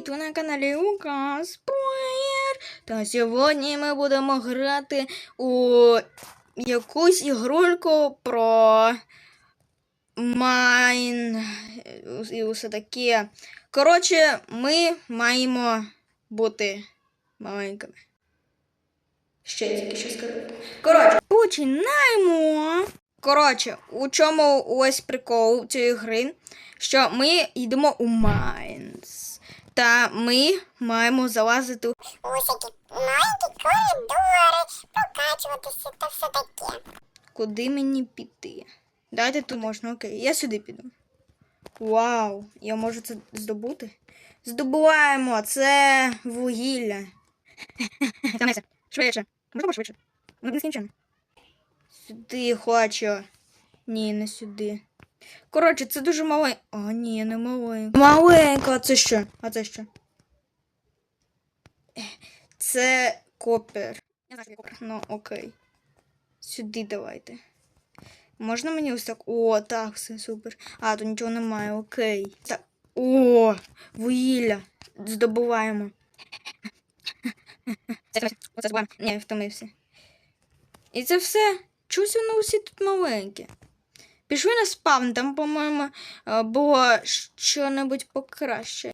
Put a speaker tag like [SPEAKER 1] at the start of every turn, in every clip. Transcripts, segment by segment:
[SPEAKER 1] привіт! Ви на каналі Лукас Плеєр. Та сьогодні ми будемо грати у якусь ігрульку про Майн і усе таке. Коротше, ми маємо бути маленькими. Ще тільки що скажу. Коротше, починаємо. Коротше, у чому ось прикол цієї гри, що ми йдемо у Майнс. Та ми маємо залазити у
[SPEAKER 2] усякі маленькі коридори, покачуватися та все таке.
[SPEAKER 1] куди мені піти. Дайте тут можна, окей, я сюди піду. Вау, я можу це здобути? Здобуваємо, це вугілля. Швидше. Можна швидше? Ну, не скінчено. Сюди хочу. Ні, не сюди. Коротше, це дуже маленько. А, ні, не маленько. Маленько, а це що? А це що? Це копер. Я знаю, копер. Ну, окей. Сюди давайте. Можна мені ось так? О, так, все супер. А, тут нічого немає, окей. Так. О, вугілля. Здобуваємо. Ні, втомився. І це все. Чогось воно усі тут маленькі. Пішли на спавн, там, по-моєму, е, було що-небудь покраще.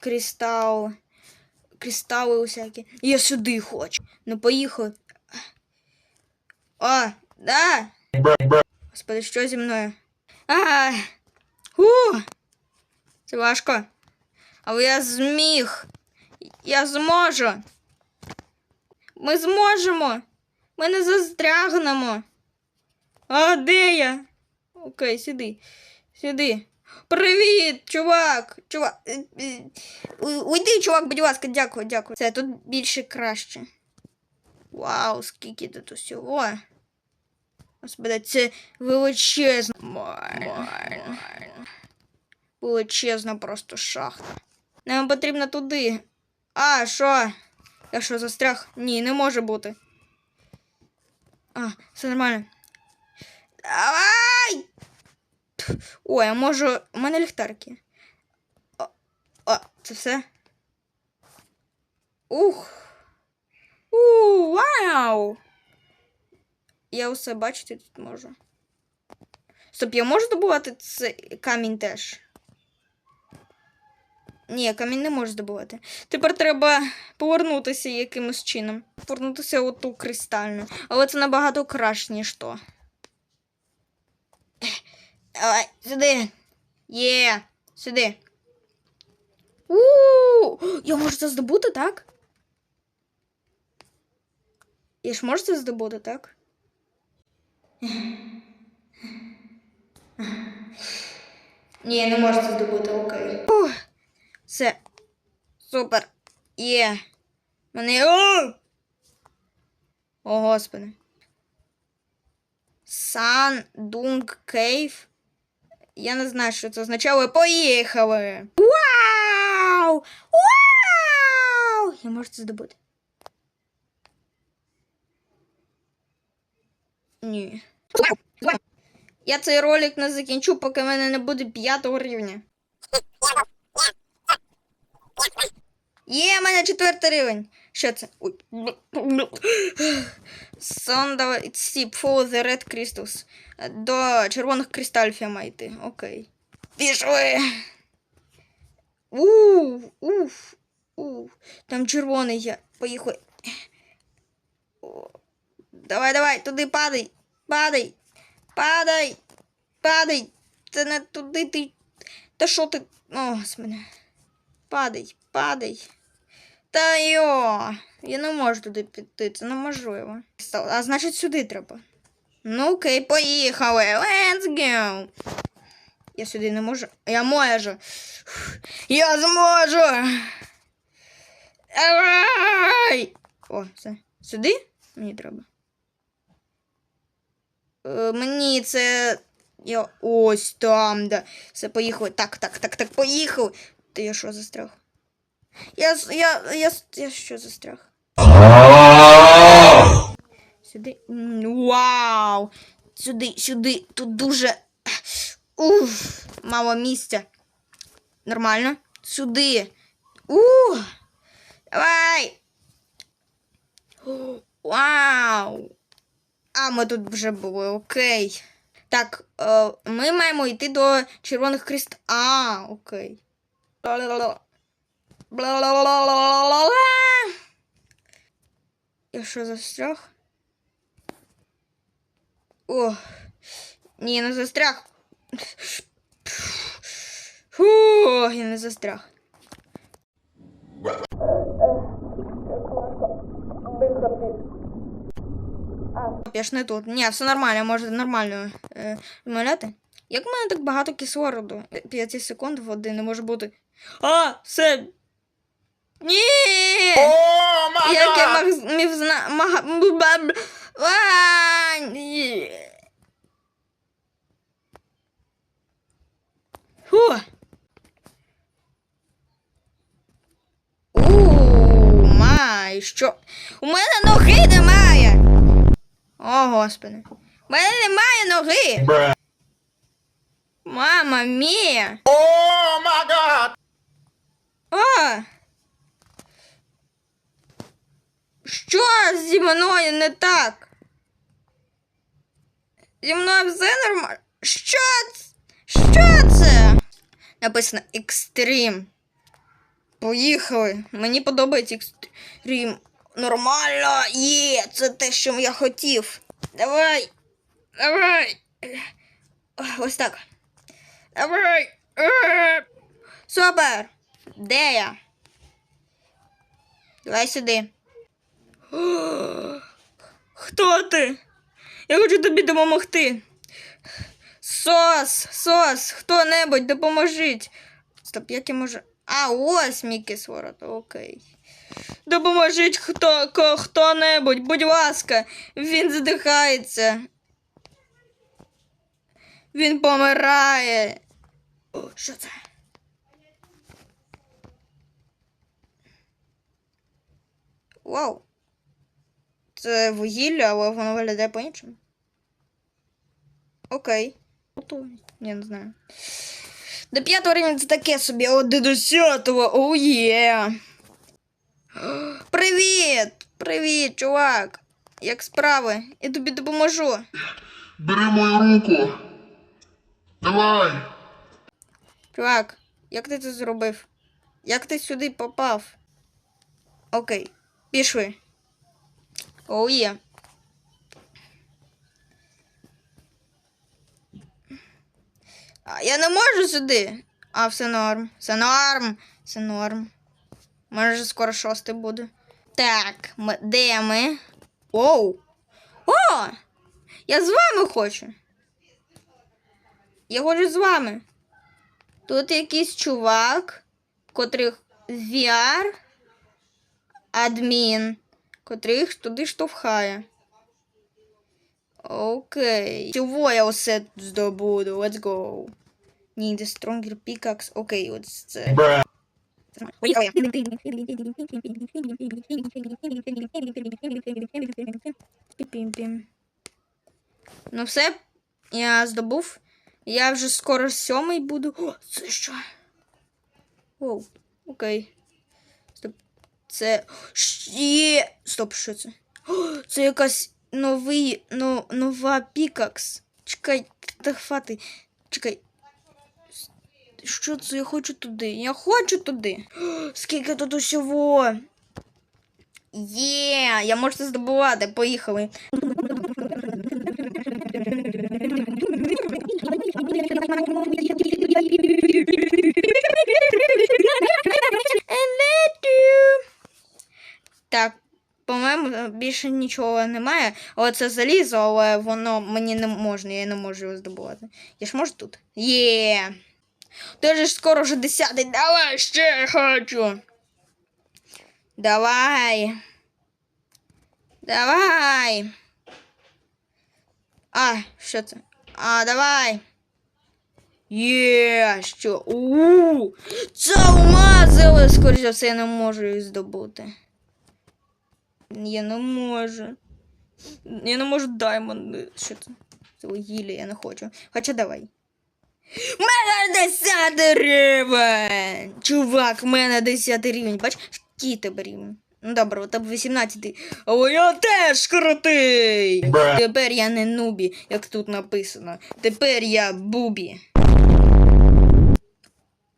[SPEAKER 1] Кристал. Кристали усякі. Я сюди хочу. Ну, поїхали. О, да. Господи, що зі мною? А, у, це важко. Але я зміг. Я зможу. Ми зможемо. Ми не застрягнемо. А де я? Окей, сюди. Сюди. Привіт, чувак! Чувак. е, е, Уйди, чувак, будь ласка, дякую, дякую. Це тут більше краще. Вау, скільки тут усього. Господи, це величезна. Майн. Величезна просто шахта. Нам потрібно туди. А, що? Я що, застряг? Ні, не може бути. А, все нормально. Давай! Ой, а можу. У мене ліхтарки. О, о, це все. Ух. У, вау! Я усе бачити тут можу. Стоп, я можу добувати цей камінь теж? Ні, камінь не можу здобувати. Тепер треба повернутися якимось чином. Повернутися у ту кристальну. Але це набагато краще, ніж то. Давай, сюди. Є, сюди. У, -у, -у. Я можу це здобути, так? Я ж можу це здобути, так? Ні, я не можу це здобути, окей. Ух, все. Супер. Є. Мене. О! О, господи. Сан Дунг Кейв. Я не знаю, що це означає, але поїхали. Вау! Вау! Я можу це здобути. Ні. Я цей ролик не закінчу, поки в мене не буде п'ятого рівня. Є, в мене четвертий рівень. Що це? Ой. Сонда Стіп for the Red Crystals. До червоних кристалів я маю йти. Окей. Пішли. Уф, уф, уф. Там червоний є. Поїхали. Давай, давай, туди падай. Падай. Падай. Падай. Це не туди ти. Та що ти. О, господи. Падай, падай. Та йо, я не можу туди піти, це неможливо. А значить сюди треба. Ну окей, поїхали. Let's go. Я сюди не можу. Я можу. Я зможу. Давай! О, все. Сюди? Мені треба. Е, мені це. Я ось там, да. Все, поїхали. Так, так, так, так, поїхали. Ти я що застряг? Я, я, я, я що застряг? Сюди. Вау! Сюди, сюди. Тут дуже. Уф, мало місця. Нормально. Сюди. У! Давай! Вау! А, ми тут вже були, окей. Так, е, ми маємо йти до червоних крест. А, окей. Я що застряг? О, ні, не застряг. Фу, я не застряг. Я ж не тут. Ні, все нормально, може нормально е, розмовляти. Як в мене так багато кислороду? 5 секунд води не може бути. А, все. Ні! Як я мог, міг зна... Мага... Фу. У, май, що? У мене ноги немає. О, господи. У мене немає ноги. Мама мія.
[SPEAKER 3] Oh my god!
[SPEAKER 1] О! Що зі мною не так? Зі мною все нормально. Що це? Що це? Написано екстрім. Поїхали. Мені подобається екстрім. Нормально. Є, це те, що я хотів. Давай. Давай. Ось так. Давай. Супер. Де я? Давай сюди. Хто ти? Я хочу тобі допомогти. Сос, сос, хто-небудь, допоможіть. Стоп, як я можу. А, ось мій кислород, окей. Допоможіть хто, ко- хто-небудь, будь ласка, він задихається. Він помирає. О, що це? Вау. Це вугілля, але воно виглядає по-іншому. Окей. Я не знаю. До п'ятого рівня це таке собі, а до десятого, оу є. Привіт! Привіт, чувак! Як справи? Я тобі допоможу.
[SPEAKER 3] Бери мою руку. Давай.
[SPEAKER 1] Чувак, як ти це зробив? Як ти сюди попав? Окей, пішли. Оу є. А, я не можу сюди. А, все норм. Все норм. Все норм. Може, скоро шостий буде. Так, ми, де ми? Оу. О! Я з вами хочу. Я хочу з вами. Тут якийсь чувак, котрих VR адмін, котрих туди штовхає. Окей. Чого я усе здобуду? Let's go. Need a stronger pickaxe. Окей, от це. Поїхали. Пім-пім. Ну все, я здобув. Я вже скоро сьомий буду. О, це що? Оу, окей. Це. Є. Стоп, що це? Це якась новий, но, нова пікакс. Чекай, та хвати. Чекай. Що це? Я хочу туди. Я хочу туди. Скільки тут усього. Є, я можу це здобувати. Поїхали. Так, по-моєму, більше нічого немає. Оце залізо, але воно мені не можна, я не можу його здобувати. Я ж можу тут? Є. Ти ж скоро вже десятий. Давай ще хочу. Давай. Давай. А, що це? А, давай. Є, що? У, це алмази, але скоріше все я не можу їх здобути. Я не можу. Я не можу даймонд. Що це? Це вугілля, я не хочу. Хоча давай. У мене 10 рівень! Чувак, в мене 10 рівень. Бач, який тебе рівень? Ну добре, у тебе 18. Але я теж крутий! Тепер я не нубі, як тут написано. Тепер я бубі.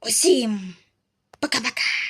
[SPEAKER 1] Усім. Пока-пока.